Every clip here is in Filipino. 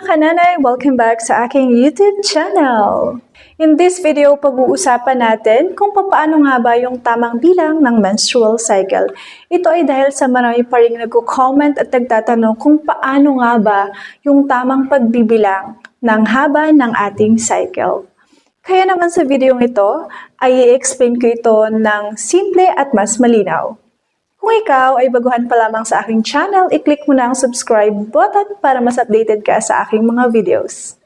kananay! Welcome back sa aking YouTube channel! In this video, pag-uusapan natin kung paano nga ba yung tamang bilang ng menstrual cycle. Ito ay dahil sa marami pa rin nagko-comment at nagtatanong kung paano nga ba yung tamang pagbibilang ng haba ng ating cycle. Kaya naman sa video ito, ay i-explain ko ito ng simple at mas malinaw. Kung ikaw ay baguhan pa lamang sa aking channel, i-click mo na ang subscribe button para mas updated ka sa aking mga videos.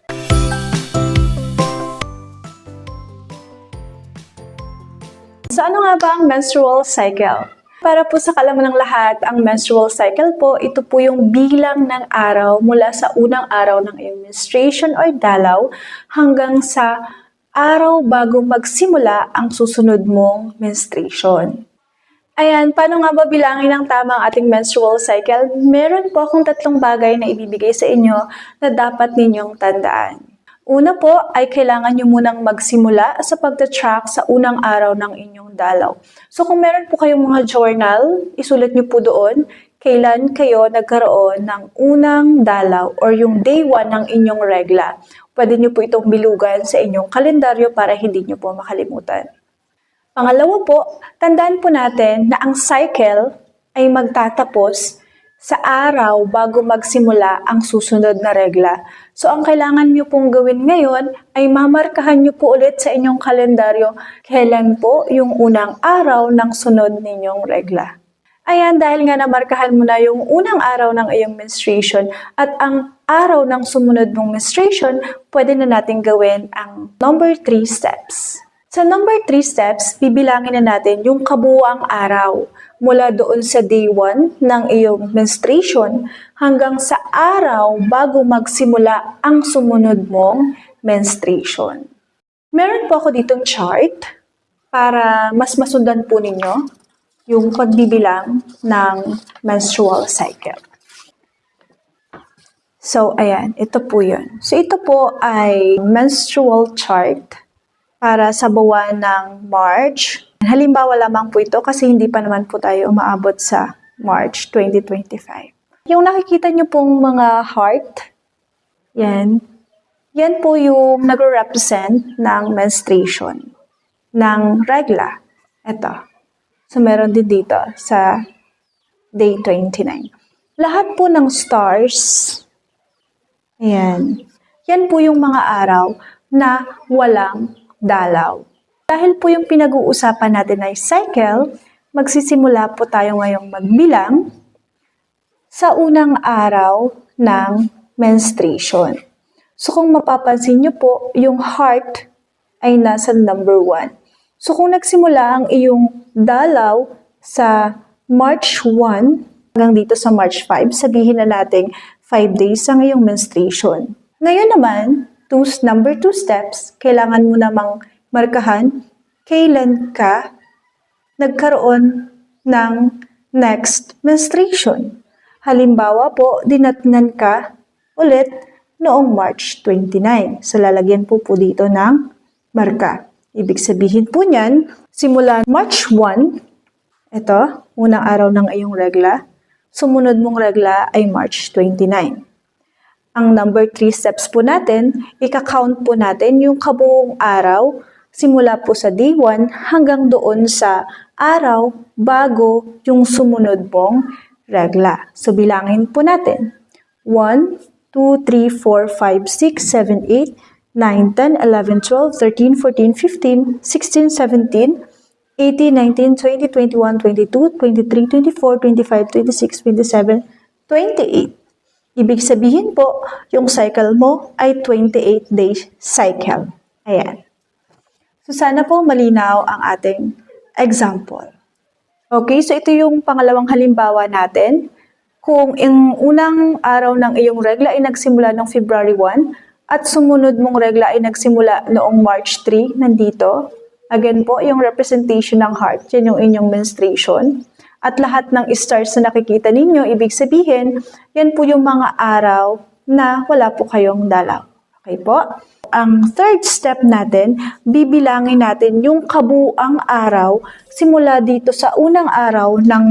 So ano nga ba ang menstrual cycle? Para po sa kalaman ng lahat, ang menstrual cycle po, ito po yung bilang ng araw mula sa unang araw ng iyong menstruation or dalaw hanggang sa araw bago magsimula ang susunod mong menstruation. Ayan, paano nga ba bilangin ang ating menstrual cycle? Meron po akong tatlong bagay na ibibigay sa inyo na dapat ninyong tandaan. Una po ay kailangan nyo munang magsimula sa pagta-track sa unang araw ng inyong dalaw. So kung meron po kayong mga journal, isulat nyo po doon kailan kayo nagkaroon ng unang dalaw or yung day 1 ng inyong regla. Pwede nyo po itong bilugan sa inyong kalendaryo para hindi nyo po makalimutan. Pangalawa po, tandaan po natin na ang cycle ay magtatapos sa araw bago magsimula ang susunod na regla. So, ang kailangan nyo pong gawin ngayon ay mamarkahan nyo po ulit sa inyong kalendaryo kailan po yung unang araw ng sunod ninyong regla. Ayan, dahil nga namarkahan mo na yung unang araw ng iyong menstruation at ang araw ng sumunod mong menstruation, pwede na natin gawin ang number 3 steps. Sa number 3 steps, bibilangin na natin yung kabuuang araw mula doon sa day 1 ng iyong menstruation hanggang sa araw bago magsimula ang sumunod mong menstruation. Meron po ako ditong chart para mas masundan po ninyo yung pagbibilang ng menstrual cycle. So, ayan, ito po yun. So, ito po ay menstrual chart para sa buwan ng March. Halimbawa lamang po ito kasi hindi pa naman po tayo umaabot sa March 2025. Yung nakikita nyo pong mga heart, yan, yan po yung nagre-represent ng menstruation, ng regla. Ito. So, meron din dito sa day 29. Lahat po ng stars, ayan, yan po yung mga araw na walang dalaw. Dahil po yung pinag-uusapan natin ay cycle, magsisimula po tayo ngayong magbilang sa unang araw ng menstruation. So kung mapapansin nyo po, yung heart ay nasa number 1. So kung nagsimula ang iyong dalaw sa March 1 hanggang dito sa March 5, sabihin na natin 5 days ang iyong menstruation. Ngayon naman, two, number 2 steps, kailangan mo namang markahan kailan ka nagkaroon ng next menstruation. Halimbawa po, dinatnan ka ulit noong March 29. So, lalagyan po po dito ng marka. Ibig sabihin po niyan, simula March 1, ito, unang araw ng iyong regla, sumunod mong regla ay March 29. Ang number 3 steps po natin, ika-count po natin yung kabuong araw simula po sa day 1 hanggang doon sa araw bago yung sumunod mong regla. So, bilangin po natin. 1, 2, 3, 4, 5, 6, 7, 8, 9, 10, 11, 12, 13, 14, 15, 16, 17, 18, 19, 20, 21, 22, 23, 24, 25, 26, 27, 28. Ibig sabihin po, yung cycle mo ay 28 days cycle. Ayan. So sana po malinaw ang ating example. Okay, so ito yung pangalawang halimbawa natin. Kung yung unang araw ng iyong regla ay nagsimula noong February 1 at sumunod mong regla ay nagsimula noong March 3, nandito. Again po, yung representation ng heart, yan yung inyong menstruation. At lahat ng stars na nakikita ninyo, ibig sabihin, yan po yung mga araw na wala po kayong dalaw. Okay po? Ang third step natin, bibilangin natin yung kabuang araw simula dito sa unang araw ng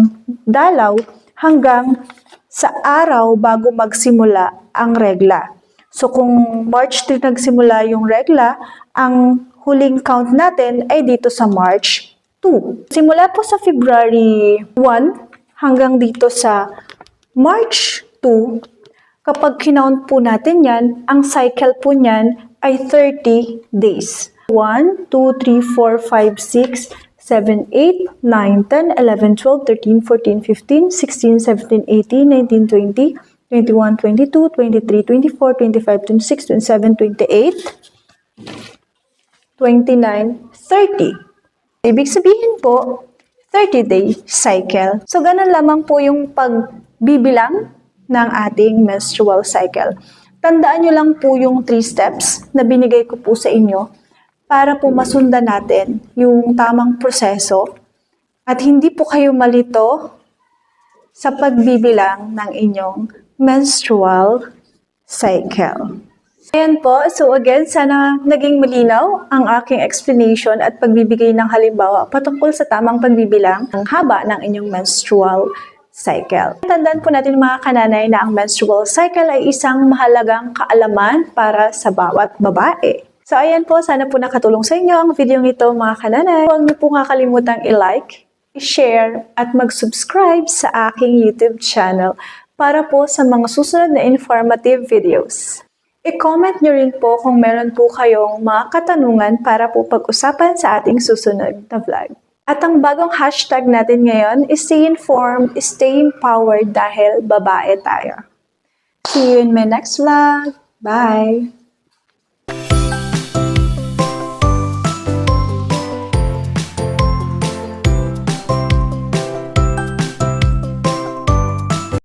dalaw hanggang sa araw bago magsimula ang regla. So kung March 3 nagsimula yung regla, ang huling count natin ay dito sa March 2. Simula po sa February 1 hanggang dito sa March 2, kapag kinount po natin yan, ang cycle po niyan ay 30 days. 1, 2, 3, 4, 5, 6, 7, 8, 9, 10, 11, 12, 13, 14, 15, 16, 17, 18, 19, 20, 21, 22, 23, 24, 25, 26, 27, 28, 29, 30. Ibig sabihin po, 30-day cycle. So, ganun lamang po yung pagbibilang ng ating menstrual cycle. Tandaan nyo lang po yung three steps na binigay ko po sa inyo para po masundan natin yung tamang proseso at hindi po kayo malito sa pagbibilang ng inyong menstrual cycle. Ayan po. So again, sana naging malinaw ang aking explanation at pagbibigay ng halimbawa patungkol sa tamang pagbibilang ng haba ng inyong menstrual cycle. Tandaan po natin mga kananay na ang menstrual cycle ay isang mahalagang kaalaman para sa bawat babae. So ayan po, sana po nakatulong sa inyo ang video ito mga kananay. Huwag niyo po nga kalimutang i-like, i-share at mag-subscribe sa aking YouTube channel para po sa mga susunod na informative videos. I-comment nyo rin po kung meron po kayong mga katanungan para po pag-usapan sa ating susunod na vlog. At ang bagong hashtag natin ngayon is stay informed, stay empowered dahil babae tayo. See you in my next vlog. Bye!